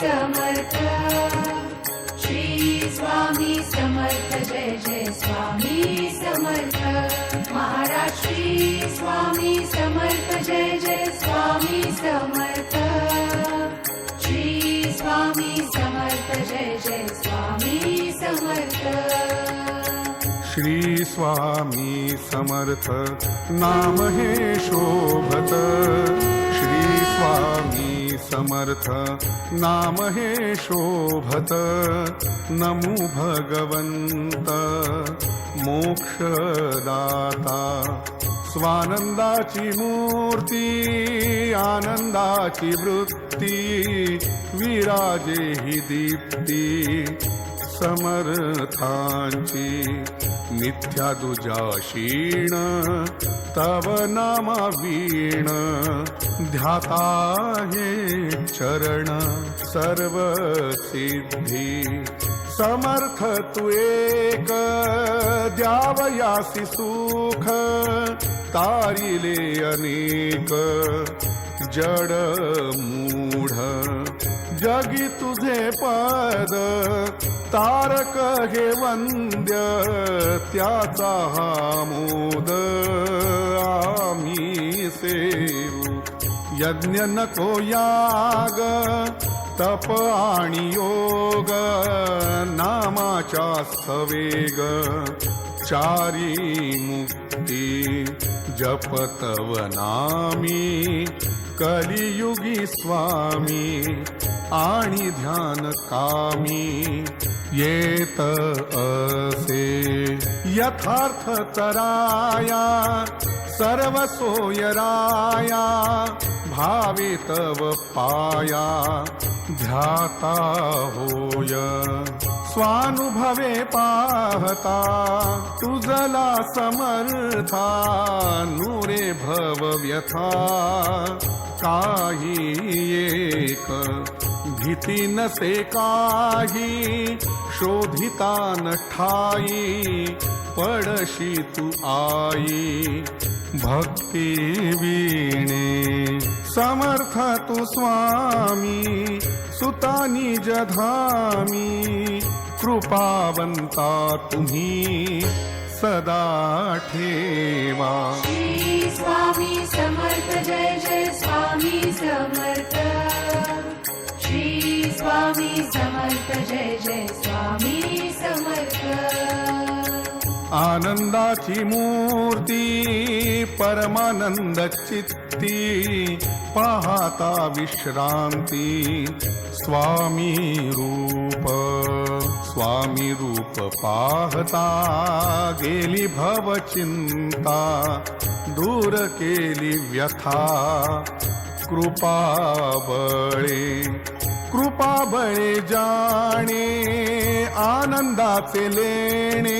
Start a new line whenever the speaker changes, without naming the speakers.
समर्थ। श्री स्वामी समर्थ जय जय स्वामी समर्थ। महाराज श्री स्वामी समर्थ जय जय स्वामी समर्थ। श्री स्वामी समर्थ जय जय स्वामी समर्थ।
श्री स्वामी समर्थ नाम हे शोभत। श्री स्वामी समर्थ। नाम हे शोभत। नमो भगवंत मोक्षदाता। स्वानंदाची मूर्ती। आनंदाची वृत्ती। विराजे ही दीप्ती। समर्थांची। मिथ्या दुजाशीण। तव नामा वीण ध्याता हे चरण सर्व सिद्धी समर्थ तू एक द्यावयासी सुख तारिले अनेक। जड मूढ जगी तुझे पद तारक हे वंद्य त्याचा हा मोद। यज्ञ नको याग तप आणि योग नामाच्या सवेग. चारी मुक्ती जपतव नामी कलियुगी स्वामी आणि ध्यान कामी. येत असे. यथार्थ तराया सर्व सोयराया भावे तव पाया ध्याता होय। स्वानुभवे पाहता तुझला समर्था नुरे भव व्यथा। काही एक भीती नसे काही शोधिता न ठाई। पडशी तू आई. भक्ती वीणे. समर्थ तू स्वामी. सुतानी जधामी कृपावंता तुम्ही. सदा ठेवा.
स्वामी समर्थ जय जय स्वामी समर्थ. श्री स्वामी समर्थ जय जय स्वामी समर्थ.
आनंदाची मूर्ती परमानंद चित्ती पाहता विश्रांती स्वामी रूप स्वामी रूप पाहता गेली भव चिंता दूर केली व्यथा कृपा बळे कृपा बळे जाणे आनंदाचे लेणे